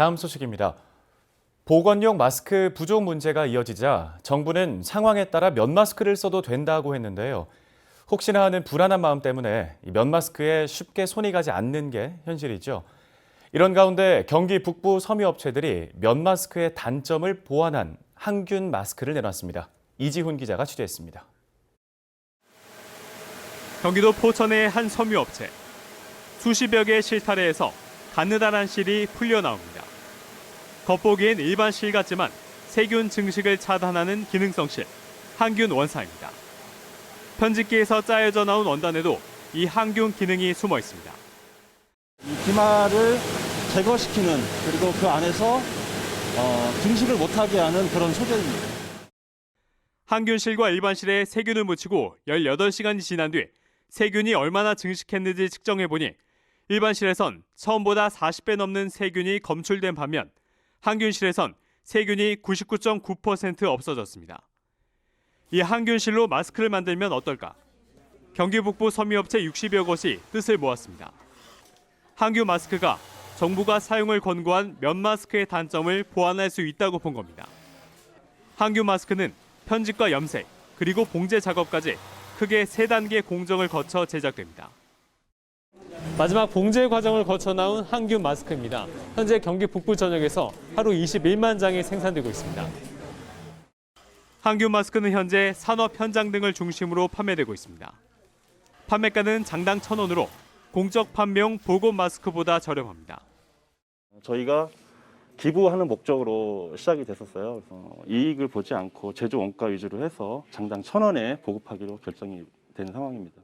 다음 소식입니다. 보건용 마스크 부족 문제가 이어지자 정부는 상황에 따라 면 마스크를 써도 된다고 했는데요. 혹시나 하는 불안한 마음 때문에 이면 마스크에 쉽게 손이 가지 않는 게 현실이죠. 이런 가운데 경기 북부 섬유 업체들이 면 마스크의 단점을 보완한 항균 마스크를 내놨습니다. 이지훈 기자가 취재했습니다. 경기도 포천의 한 섬유 업체. 수십여 개의 실타래에서 가느다란 실이 풀려 나옵니다. 겉보기엔 일반 실 같지만 세균 증식을 차단하는 기능성 실, 항균 원사입니다. 편집기에서 짜여져 나온 원단에도 이 항균 기능이 숨어 있습니다. 이 기마를 제거시키는 그리고 그 안에서 어, 증식을 못하게 하는 그런 소재입니다. 항균실과 일반실에 세균을 묻히고 18시간이 지난 뒤 세균이 얼마나 증식했는지 측정해 보니 일반실에선 처음보다 40배 넘는 세균이 검출된 반면 항균실에선 세균이 99.9% 없어졌습니다. 이 항균실로 마스크를 만들면 어떨까? 경기 북부 섬유업체 60여 곳이 뜻을 모았습니다. 항균 마스크가 정부가 사용을 권고한 면 마스크의 단점을 보완할 수 있다고 본 겁니다. 항균 마스크는 편집과 염색, 그리고 봉제 작업까지 크게 세 단계 공정을 거쳐 제작됩니다. 마지막 봉제 과정을 거쳐 나온 항균 마스크입니다. 현재 경기 북부 전역에서 하루 21만 장이 생산되고 있습니다. 항균 마스크는 현재 산업 현장 등을 중심으로 판매되고 있습니다. 판매가는 장당 1,000원으로 공적 판매용 보건 마스크보다 저렴합니다. 저희가 기부하는 목적으로 시작이 됐었어요. 그래서 이익을 보지 않고 제조 원가 위주로 해서 장당 천 원에 보급하기로 결정이 된 상황입니다.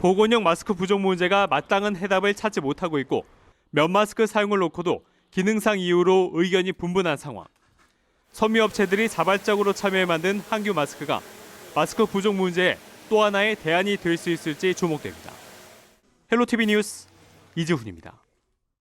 보건용 마스크 부족 문제가 마땅한 해답을 찾지 못하고 있고 면 마스크 사용을 놓고도 기능상 이유로 의견이 분분한 상황. 섬유업체들이 자발적으로 참여해 만든 항균 마스크가 마스크 부족 문제에 또 하나의 대안이 될 수 있을지 주목됩니다. 헬로티비 뉴스 이지훈입니다.